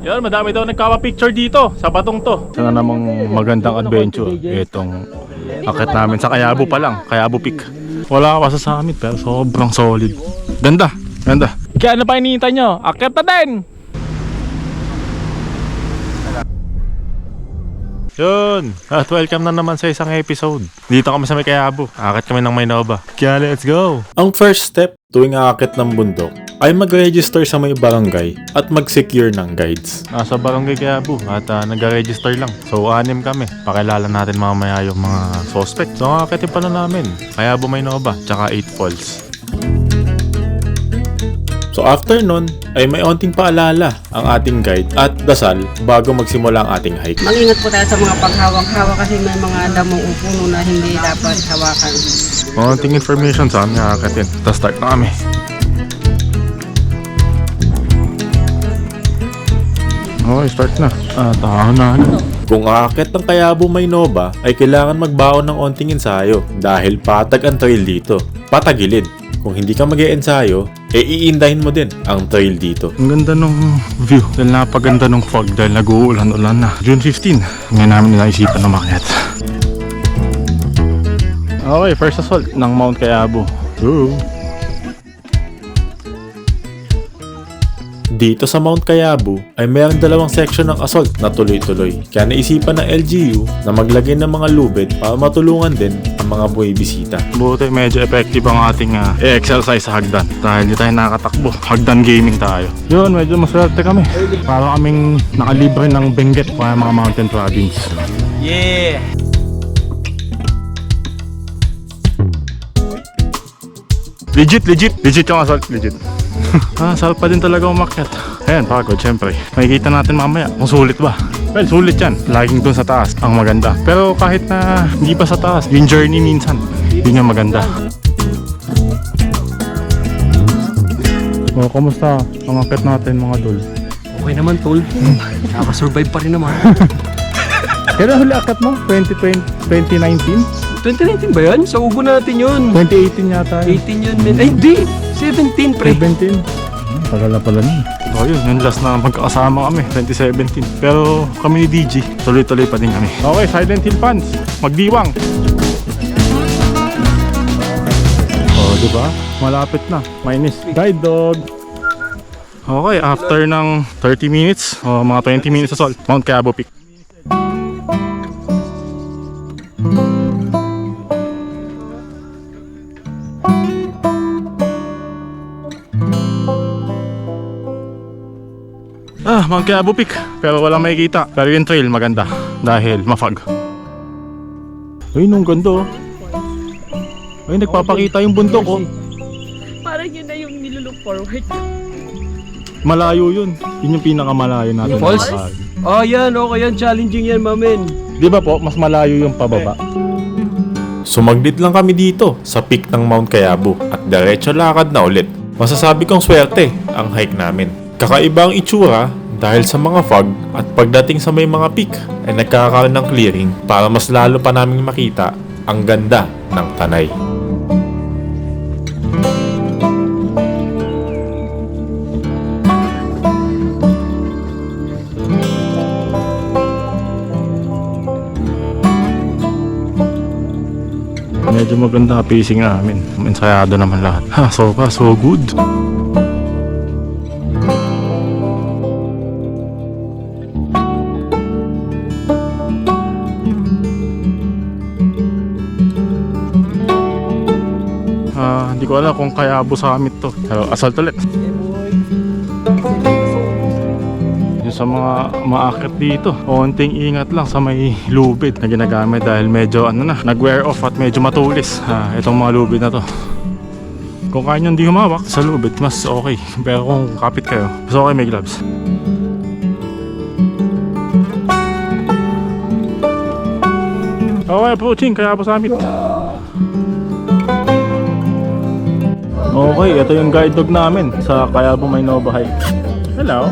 Yan, madami daw nagkaka-picture dito sa batong to. Sana namang magandang adventure. Itong akit namin sa Kayabo pa lang, Kayabo Peak. Wala ka pa sa summit pero sobrang solid. Ganda, ganda. Kaya ano pa hinihintay nyo? Akit na din! Yun! At welcome na naman sa isang episode. Dito kami sa may Kayabo. Akit kami ng Maynova. Kaya let's go! Ang first step tuwing aakit ng bundok ay mag-register sa may barangay at mag-secure ng guides. Nasa barangay Kayabo at uh, nag-register lang. So, anim kami. Pakilala natin mamaya yung mga suspect. So, ang akitin pa na namin. Kayabo Maynova, tsaka 8 Falls. So after nun ay may onting paalala ang ating guide at dasal bago magsimula ang ating hike. Mag-ingat po tayo sa mga paghawak-hawak kasi may mga damong upuno na hindi dapat hawakan. Konting information sa amin akitin. Tapos start na kami. Okay, start na. Ah, tahan na. Kung aakit ng Kayabo Maynova ay kailangan magbaon ng onting ensayo dahil patag ang trail dito. Patagilid. Kung hindi ka mag ensayo e iindahin mo din ang trail dito. Ang ganda nung view. Dahil napaganda nung fog dahil nag-uulan-ulan na. June 15. Ngayon namin naisipan na makiat. Okay, first assault ng Mount Kayabo. Ooh. Dito sa Mount Kayabo ay mayroong dalawang section ng assault na tuloy-tuloy. Kaya naisipan ng LGU na maglagay ng mga lubid para matulungan din ang mga buhay bisita. Buti medyo effective ang ating ah, exercise sa hagdan. Dahil hindi tayo nakakatakbo. Hagdan gaming tayo. Yun, medyo maswerte kami. Para kaming nakalibre ng Benguet o kaya mga mountain province. Legit, legit. Legit yung assault, legit. ah, sarap pa din talaga umakyat. Ayan, pagod, syempre. Makikita natin mamaya kung sulit ba. Well, sulit yan. Laging dun sa taas ang maganda. Pero kahit na hindi pa sa taas, yung journey minsan, yun yung maganda. Oh, kumusta ang akit natin mga dol? Okay naman, tol. Nakasurvive pa rin naman. Kailan huli akit mo? 2020, 2019? 2019 ba yan? Sa ugo natin yun. 2018 yata yun. 18 yun. Ay, hindi! 17, pre. 17? Hmm, Tagal na pala nun. Oh, yun. Yung last na magkakasama kami, 2017. Pero kami ni DG, tuloy-tuloy pa din kami. Okay, Silent Hill fans, magdiwang! Oh, di ba? Malapit na. Minus. Guide dog. Okay, after ng 30 minutes, o mga 20 minutes assault, Mount Cabo Peak. Mount Cabo Peak. Pero walang makikita. Pero yung trail maganda. Dahil mafag. Ay, nung ganda oh. Ay, nagpapakita yung bundok oh. Parang yun na yung nilulook forward. Malayo yun. Yun yung pinakamalayo natin. Yung falls? Ah, Oh, yan. Okay yan. Challenging yan, mamen. Di ba po, mas malayo yung pababa. Sumaglit lang kami dito sa peak ng Mount Kayabo at diretso lakad na ulit. Masasabi kong swerte ang hike namin. Kakaiba ang itsura dahil sa mga fog at pagdating sa may mga peak ay nagkakaroon ng clearing para mas lalo pa namin makita ang ganda ng tanay. Medyo maganda pacing namin. Ensayado naman lahat. Ha, so far, so good. Ah, hindi ko alam kung kaya abo sa summit to. Pero assault ulit. Yung sa mga maakit dito, onting ingat lang sa may lubid na ginagamit dahil medyo ano na, nag-wear off at medyo matulis. Ah, itong mga lubid na to. Kung kaya nyo hindi humawak sa lubid, mas okay. Pero kung kapit kayo, mas okay may gloves. Okay, approaching. Kaya po sa amin. Okay, ito yung guide dog namin sa Kayabo Maynova Hike. Hello.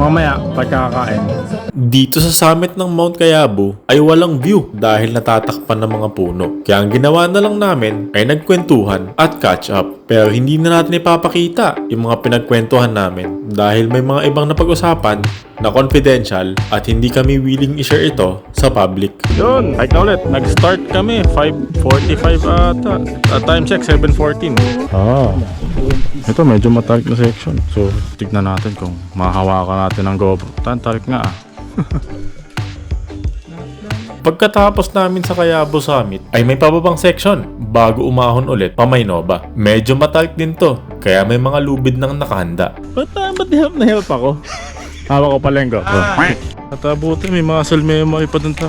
Mamaya, pagkakain. Dito sa summit ng Mount Kayabo ay walang view dahil natatakpan ng mga puno. Kaya ang ginawa na lang namin ay nagkwentuhan at catch up. Pero hindi na natin ipapakita yung mga pinagkwentuhan namin dahil may mga ibang napag-usapan na confidential at hindi kami willing i-share ito sa public. Yun, hike na ulit. Nag-start kami, 5.45 ata. At time check, 7.14. Ah. Ito, medyo matalik na section. So, tignan natin kung mahahawakan natin ng GoPro. Tan, talik nga ah. Pagkatapos namin sa Kayabo Summit ay may pababang section bago umahon ulit pa Maynova. Medyo matalik din to kaya may mga lubid nang nakahanda. Ba't, uh, ba't help na help ako? Hawak ko pala yung GoPro. At uh, buti, may muscle memory pa dun ta.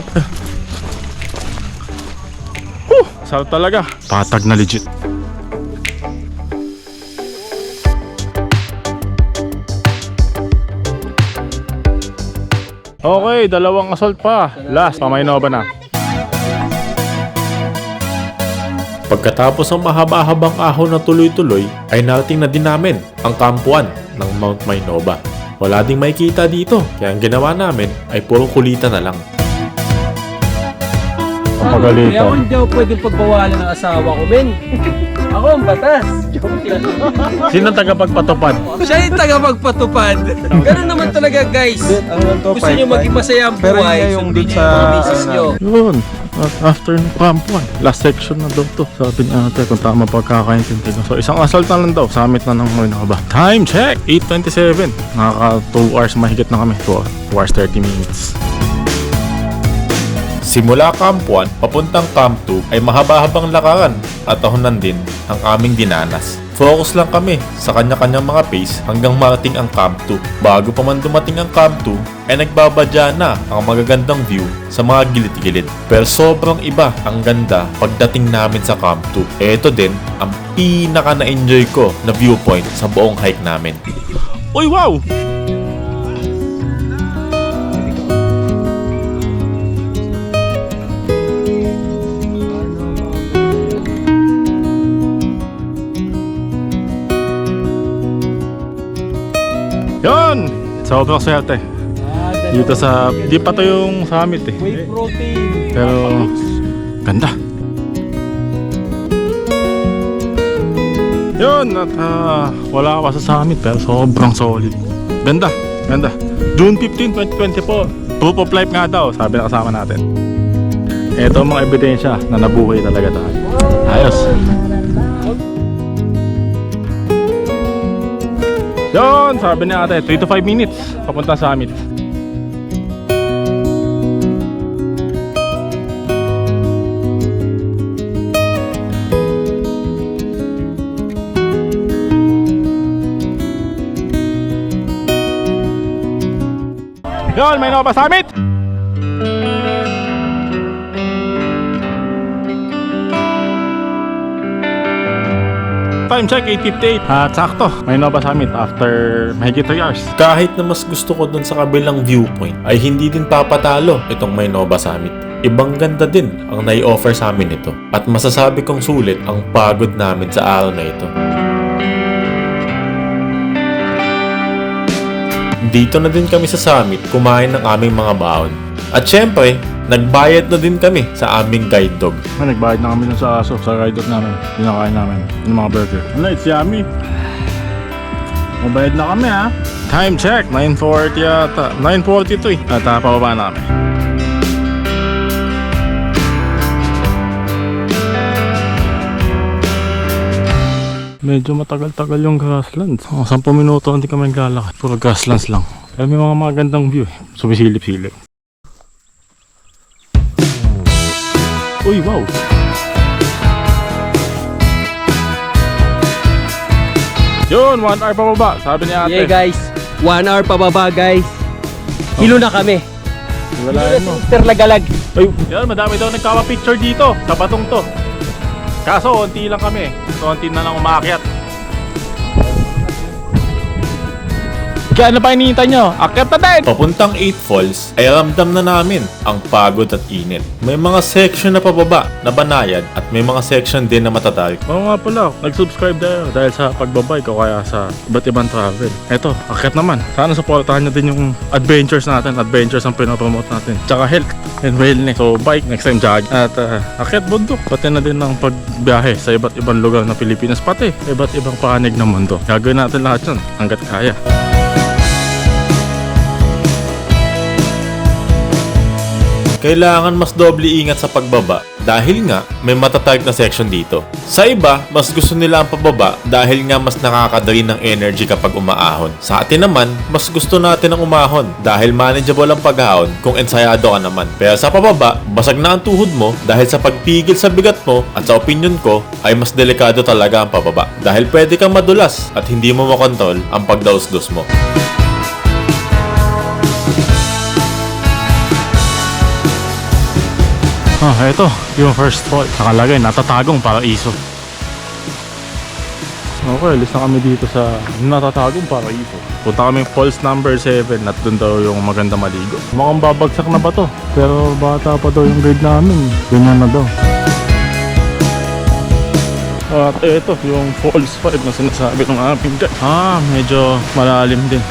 Sarap talaga. Patag na legit. Okay, dalawang assault pa. Last, pamainova na. Pagkatapos ng mahaba-habang ahon na tuloy-tuloy ay narating na din namin ang kampuan ng Mount Maynova. Wala ding makikita dito kaya ang ginawa namin ay puro kulita na lang. Ang Kaya pagalitan. hindi ako pwedeng pagbawalan ng asawa ko, men. Ako ang batas. Joke lang. Sino tagapagpatupad? Siya yung tagapagpatupad. Ganun naman talaga, guys. Gusto nyo maging masaya ang Pero buhay, yun yung sundin dun nyo yung mga sa, misis ano, nyo. Yun. After ng kampuan, last section na daw to. Sabi ni ate kung tama pagkakaintindi ko. So isang assault na lang daw. Summit na ng Marinaba. Time check! 8.27. Nakaka 2 hours mahigit na kami. 2 hours 30 minutes. Simula Camp 1 papuntang Camp 2 ay mahaba-habang lakaran at ahonan din ang aming dinanas. Focus lang kami sa kanya-kanyang mga pace hanggang marating ang Camp 2. Bago pa man dumating ang Camp 2 ay nagbabadya na ang magagandang view sa mga gilid-gilid. Pero sobrang iba ang ganda pagdating namin sa Camp 2. Ito din ang pinaka na-enjoy ko na viewpoint sa buong hike namin. Uy, wow! Yun! Sobrang swerte. Dito sa... Di pa to yung summit eh. Whey protein. Pero... Ganda. Yun! At ah, wala pa sa summit pero sobrang solid. Ganda. Ganda. June 15, 2024. Proof of life nga daw, sabi na kasama natin. Ito ang mga ebidensya na nabuhay talaga tayo. Ayos. Yun, sabi ni ate, 3 to 5 minutes papunta sa summit. Yun, may Nova Summit! Time check, 8.58. At sakto, may Nova Summit after mahigit 3 hours. Kahit na mas gusto ko dun sa kabilang viewpoint, ay hindi din papatalo itong may Nova Summit. Ibang ganda din ang nai-offer sa amin ito. At masasabi kong sulit ang pagod namin sa araw na ito. Dito na din kami sa summit kumain ng aming mga baon. At syempre, nagbayad na din kami sa aming guide dog. Ah, nagbayad na kami dun sa aso, sa ride dog namin. Pinakain namin, yung mga burger. Ano, it's yummy. Mabayad na kami ha. Time check, 9.40 yata. 9.42 eh. At uh, pababa na kami. Medyo matagal-tagal yung grasslands. Oh, 10 minuto hindi kami naglalakad. Puro grasslands lang. Pero may mga magandang view eh. Sumisilip-silip. Uy, wow! Yun, 1 hour pa baba, sabi ni ate. Yeah, guys. One hour pababa, guys. Hilo na kami. Wala Hilo na mo. si Mr. Lagalag. Ay, yan, madami daw nagkawa-picture dito sa batong to. Kaso, onti lang kami. Konti na lang umakyat. Kaya ano pa hinihintay nyo? Akyat na din! Papuntang 8 Falls ay ramdam na namin ang pagod at init. May mga section na pababa na banayad at may mga section din na matatarik. Oo nga pala, nag-subscribe tayo dahil sa pagbabike o kaya sa iba't ibang travel. Eto, akyat naman. Sana supportahan nyo din yung adventures natin, adventures ang pinopromote natin. Tsaka health and wellness. So bike, next time jog. At uh, akyat bundok, pati na din ng pagbiyahe sa iba't ibang lugar ng Pilipinas, pati iba't ibang panig ng mundo. Gagawin natin lahat yun hanggat kaya. Kailangan mas doble ingat sa pagbaba dahil nga may matatag na section dito. Sa iba, mas gusto nila ang pababa dahil nga mas nakakadrain ng energy kapag umaahon. Sa atin naman, mas gusto natin ang umahon dahil manageable ang pag-ahon kung ensayado ka naman. Pero sa pababa, basag na ang tuhod mo dahil sa pagpigil sa bigat mo at sa opinion ko ay mas delikado talaga ang pababa dahil pwede kang madulas at hindi mo makontrol ang pagdaus-dus mo. Ah, eto, yung first fall. Nakalagay, natatagong paraiso. Okay, alis na kami dito sa natatagong paraiso. Punta kami falls number 7 at doon daw yung maganda maligo. Mukhang babagsak na ba to? Pero bata pa daw yung grade namin. Ganyan na daw. At eto, yung falls 5 na sinasabi ng aming guide. Ah, medyo malalim din.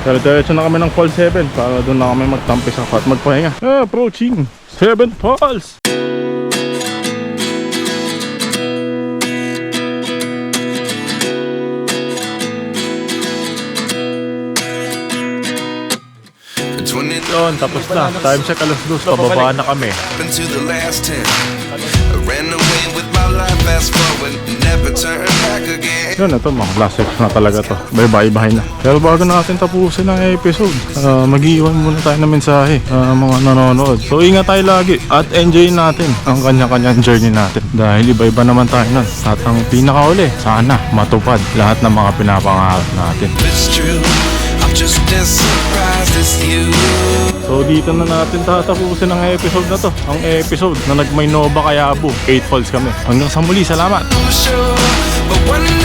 Pero diretso na kami ng Falls 7 para doon na kami magtampi sa at magpahinga. Ah, approaching 7 Falls! Yun, tapos na. Time check alas dos. Pababa na kami. Ran away with my life, fast forward, never turn back again. Yun, ito mga classic na talaga to. Bye-bye-bye na. Pero bago natin tapusin ang episode, uh, mag-iwan muna tayo ng mensahe uh, mga nanonood. So ingat tayo lagi at enjoy natin ang kanya-kanyang journey natin. Dahil iba-iba naman tayo nun. At ang pinakauli, sana matupad lahat ng mga pinapangarap natin. It's true, just as surprised as you. So dito na natin tatapusin ang episode na to. Ang episode na nagmaynova kaya Abu. 8 falls kami. Hanggang sa muli, salamat! But